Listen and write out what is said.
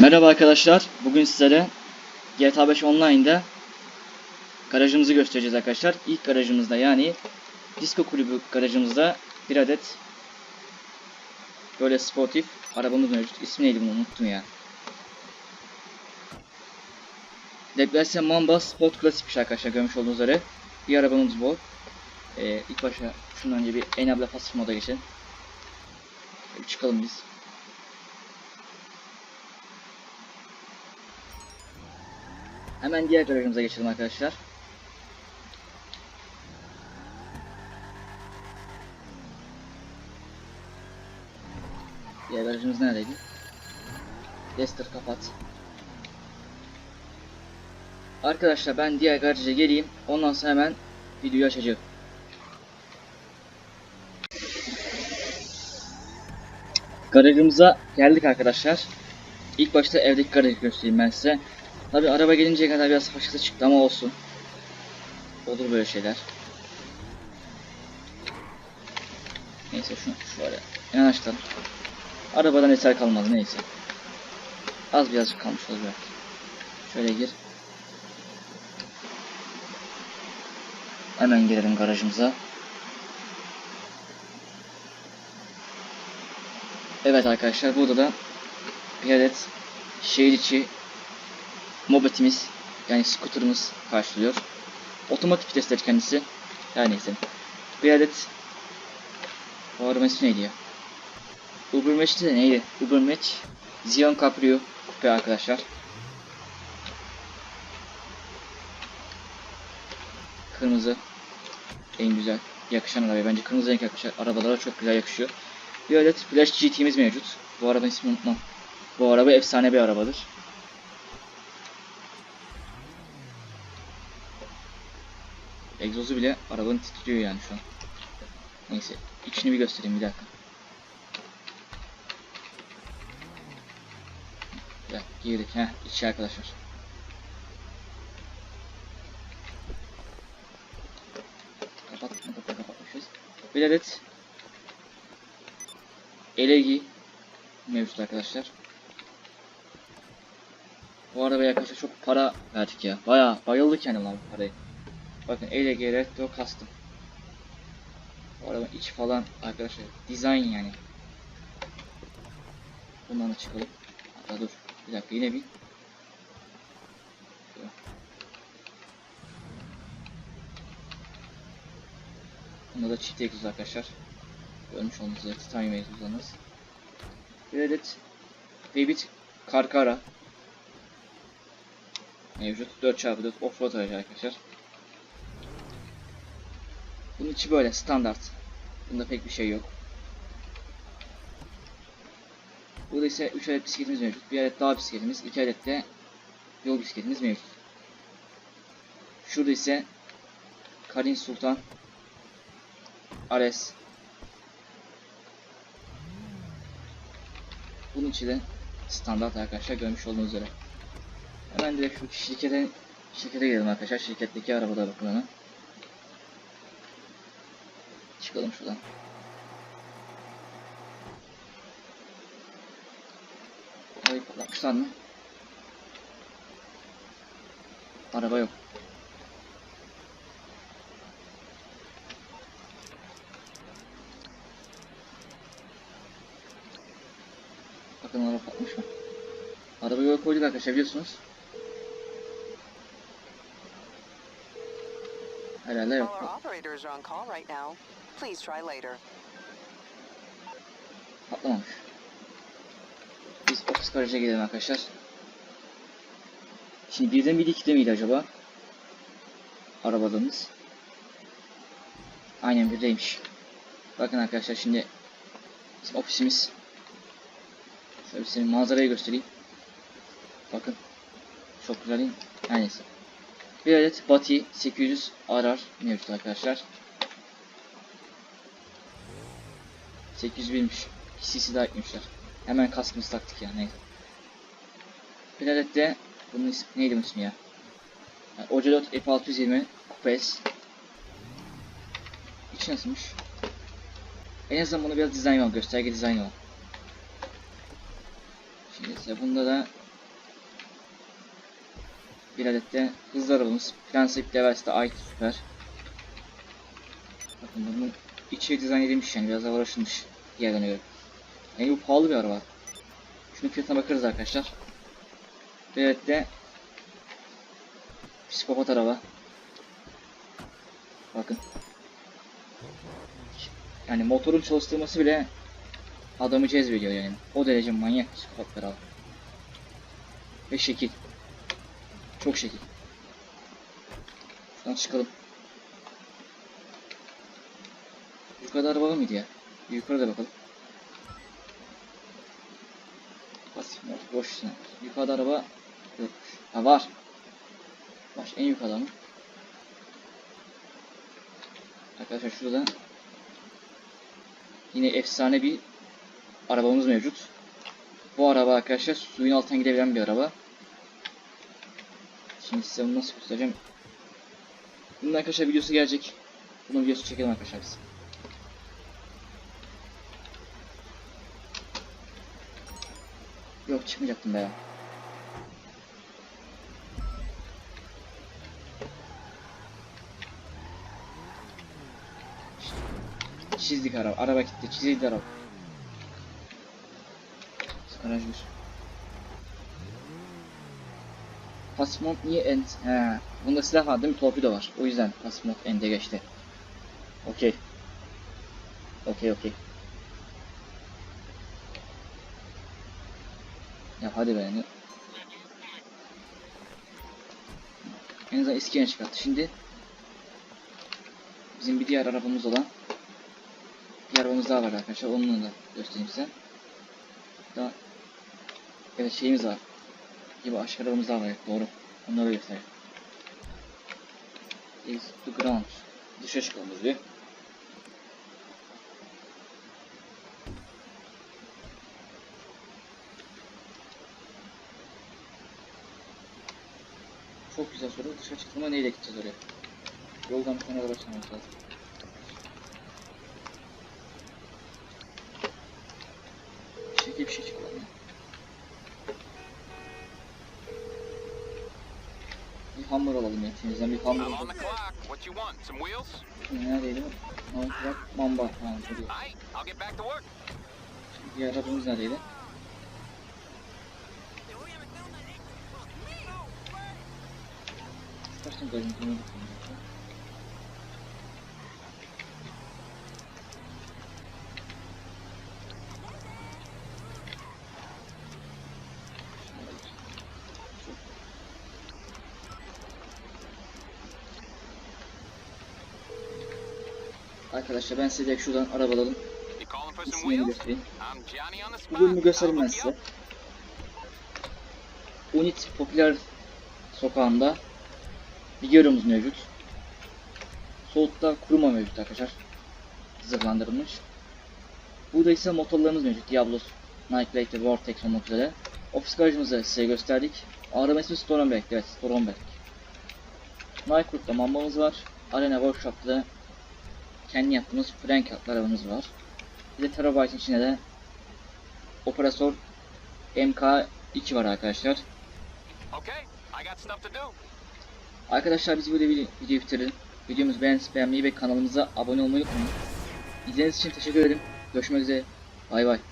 Merhaba arkadaşlar. Bugün sizlere GTA 5 Online'da garajımızı göstereceğiz arkadaşlar. İlk garajımızda yani Disco Kulübü garajımızda bir adet böyle sportif arabamız mevcut. İsmi neydi bunu unuttum ya. Depresya Mamba Sport Classic'miş arkadaşlar görmüş olduğunuz üzere. Bir arabamız bu. Ee, ilk başta şundan önce bir Enable Pasif moda geçelim. Çıkalım biz. Hemen diğer garajımıza geçelim arkadaşlar. Diğer garajımız neredeydi? Lester kapat. Arkadaşlar ben diğer garaja geleyim. Ondan sonra hemen videoyu açacağım. Garajımıza geldik arkadaşlar. İlk başta evdeki garajı göstereyim ben size. Tabi araba gelinceye kadar biraz faşası çıktı ama olsun. Olur böyle şeyler. Neyse şunu şöyle yanaştıralım. Arabadan eser kalmadı neyse. Az birazcık kalmış oluyor. Şöyle gir. Hemen girelim garajımıza. Evet arkadaşlar burada da bir adet şehir içi mobetimiz yani scooter'ımız karşılıyor. Otomatik vitesler kendisi. Her neyse. Bir adet bu araba ismi neydi ya? Uber Match'ti de neydi? Uber Match Xeon Caprio kupe arkadaşlar. Kırmızı en güzel yakışan araba. Bence kırmızı renk yakışan arabalara çok güzel yakışıyor. Bir adet Flash GT'miz mevcut. Bu araba ismini unutmam. Bu araba efsane bir arabadır. Egzozu bile arabanın titriyor yani şu an. Neyse. içini bir göstereyim bir dakika. Dakika girdik. Heh içi arkadaşlar. Kapat. Kapat. Kapatmışız. Bir adet Elegi mevcut arkadaşlar. Bu arabaya arkadaşlar çok para verdik ya. Baya bayıldık yani lan parayı. Bakın ELG Retro Custom. Bu araba iç falan arkadaşlar design yani. Bundan da çıkalım. Hatta dur bir dakika yine bir. Bunda da çift egzoz arkadaşlar. Görmüş olduğunuz üzere titanium egzozlarımız. Bir adet Rabbit Karkara mevcut. 4x4 offroad aracı arkadaşlar. Bunun içi böyle standart. Bunda pek bir şey yok. Burada ise 3 adet bisikletimiz mevcut. Bir adet dağ bisikletimiz, 2 adet de yol bisikletimiz mevcut. Şurada ise Karin Sultan Ares Bunun içi de standart arkadaşlar görmüş olduğunuz üzere. Hemen direkt şu şirkete şirkete gidelim arkadaşlar. Şirketteki arabada hemen. Çıkalım şuradan. Arabayı patlatmışlar mı? Araba yok. Bakın araba patlamış mı? Arabayı yola koyduk arkadaşlar biliyorsunuz. Herhalde yok. Please try later. Patlamamış. Biz ofis garaja gidelim arkadaşlar. Şimdi birden miydi ikide miydi acaba? Arabadığımız. Aynen birdeymiş. Bakın arkadaşlar şimdi ofisimiz. Şöyle size manzarayı göstereyim. Bakın. Çok güzel değil mi? Her. Bir adet Bati 800 RR mevcut arkadaşlar. 801'miş. CC daha eklemişler. Hemen kaskımızı taktık ya neyse. Bir adet de bunun ismi neydi bunun ismi ya? Yani Ocelot F620 Coupes. İçi nasılmış? En azından bunu biraz dizayn var, gösterge dizaynı var. Şimdi size bunda da Bir adet de hızlı arabamız. Prensip Levels'te ait süper. Bakın bunun içi dizayn edilmiş yani biraz daha uğraşılmış diğerlerine göre. Yani bu pahalı bir araba. Şunun fiyatına bakarız arkadaşlar. Adet de psikopat araba. Bakın. Yani motorun çalıştırması bile adamı cezbediyor yani. O derece manyak psikopatlar abi. Ve şekil. Çok şekil. Şuradan çıkalım. Yukarıda araba var mıydı ya? Yukarıda bakalım. Pasif var. Boş sinir. Yukarıda araba yokmuş. Ha var. Var. En yukarıda mı? Arkadaşlar şurada yine efsane bir arabamız mevcut. Bu araba arkadaşlar suyun altına gidebilen bir araba. Şimdi size bunu nasıl göstereceğim. Bunun arkadaşlar videosu gelecek. Bunun videosu çekelim arkadaşlar biz. Yok çıkmayacaktım be. Çizdik araba. Araba gitti. Çizildi araba. Garaj bir. Pasmont niye end? He. Bunda silah var değil mi? Torpido var. O yüzden Pasmont end'e geçti. Okey. Okey okey. Ya hadi be. En azından eski yeni çıkarttı. Şimdi bizim bir diğer arabamız olan bir arabamız daha var arkadaşlar. Onu da göstereyim size. Daha evet şeyimiz var. Gibi aşağı arabamız daha var. Doğru. Onları göstereyim. Is the ground. Dışa çıkalım biz Çok güzel soru. Dışa çıktığında neyle gideceğiz oraya? Yoldan bir tane araba lazım. Bir şekilde bir şey ya. Bir hamur alalım ya. Temizden bir hamur alalım. neredeydi? Mamba. Ha, work. Diğer arabamız neredeydi? Arkadaşlar ben size şuradan arabaların ismini göstereyim. Bu bölümü göstereyim ben size. Unit Popüler Sokağı'nda videomuz mevcut. Soğukta kuruma mevcut arkadaşlar. Zırhlandırılmış. Burada ise motorlarımız mevcut. Diablos, Nightblade ve Vortex olmak üzere. Ofis garajımızı size gösterdik. Araba ismi Stormberg. Evet Stormberg. Nightcrook'ta mambamız var. Arena Workshop'ta kendi yaptığımız Frank adlı arabamız var. Bir de Terabyte'in içinde de Operasör MK2 var arkadaşlar. Okay, I got stuff to do. Arkadaşlar biz böyle video, videoyu bitirelim. Videomuzu beğen, beğenmeyi ve kanalımıza abone olmayı unutmayın. İzlediğiniz için teşekkür ederim. Görüşmek üzere. Bay bay.